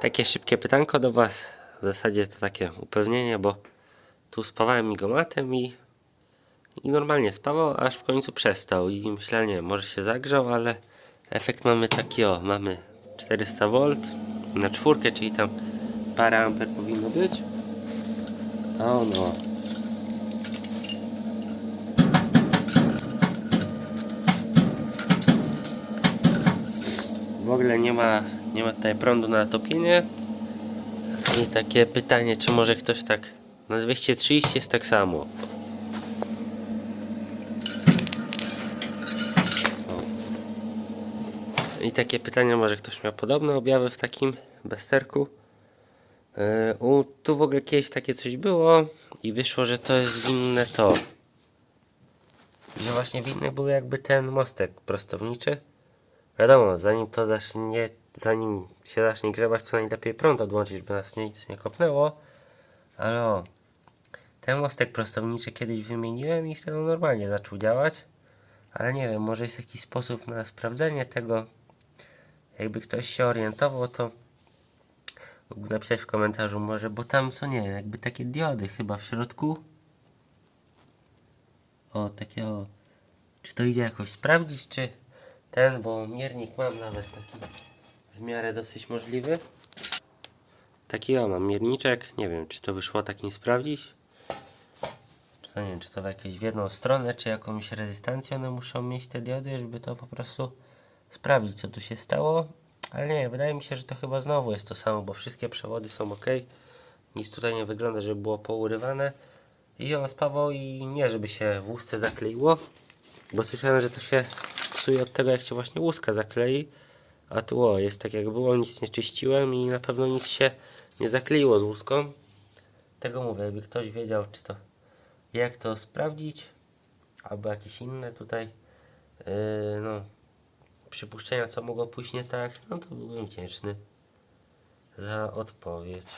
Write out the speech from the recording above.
Takie szybkie pytanko do Was. W zasadzie to takie upewnienie, bo tu spawałem migomatem i, i normalnie spawał, aż w końcu przestał. I myślałem, nie, może się zagrzał, ale efekt mamy taki, o, mamy 400 V na czwórkę, czyli tam parę amper powinno być. O no. W ogóle nie ma, nie ma tutaj prądu na topienie. I takie pytanie, czy może ktoś tak na 230 jest tak samo. O. I takie pytanie, może ktoś miał podobne objawy w takim bezsterku. Yy, u, tu w ogóle kiedyś takie coś było i wyszło, że to jest winne to. Że właśnie winny był jakby ten mostek prostowniczy. Wiadomo, zanim to zacznie, zanim się zacznie grzebać, to najlepiej prąd odłączyć, by nas nic nie kopnęło. Ale o, ten mostek prostowniczy kiedyś wymieniłem i wtedy normalnie zaczął działać. Ale nie wiem, może jest jakiś sposób na sprawdzenie tego. Jakby ktoś się orientował, to mógł napisać w komentarzu może, bo tam są, nie wiem, jakby takie diody chyba w środku. O, takie o. Czy to idzie jakoś sprawdzić, czy ten, bo miernik mam nawet taki w miarę dosyć możliwy. Taki o, mam mierniczek. Nie wiem, czy to wyszło takim sprawdzić. Czy to nie wiem, czy to w jakąś w jedną stronę, czy jakąś rezystancję one muszą mieć te diody, żeby to po prostu sprawdzić, co tu się stało. Ale nie, wydaje mi się, że to chyba znowu jest to samo, bo wszystkie przewody są ok. Nic tutaj nie wygląda, żeby było pourywane. I on spawał i nie, żeby się w ustce zakleiło. Bo słyszałem, że to się psuje od tego, jak się właśnie łuska zaklei. A tu o, jest tak jak było, nic nie czyściłem i na pewno nic się nie zakleiło z łuską. Tego mówię, jakby ktoś wiedział, czy to jak to sprawdzić, albo jakieś inne tutaj yy, no przypuszczenia, co mogło pójść nie tak, no to byłbym wdzięczny za odpowiedź.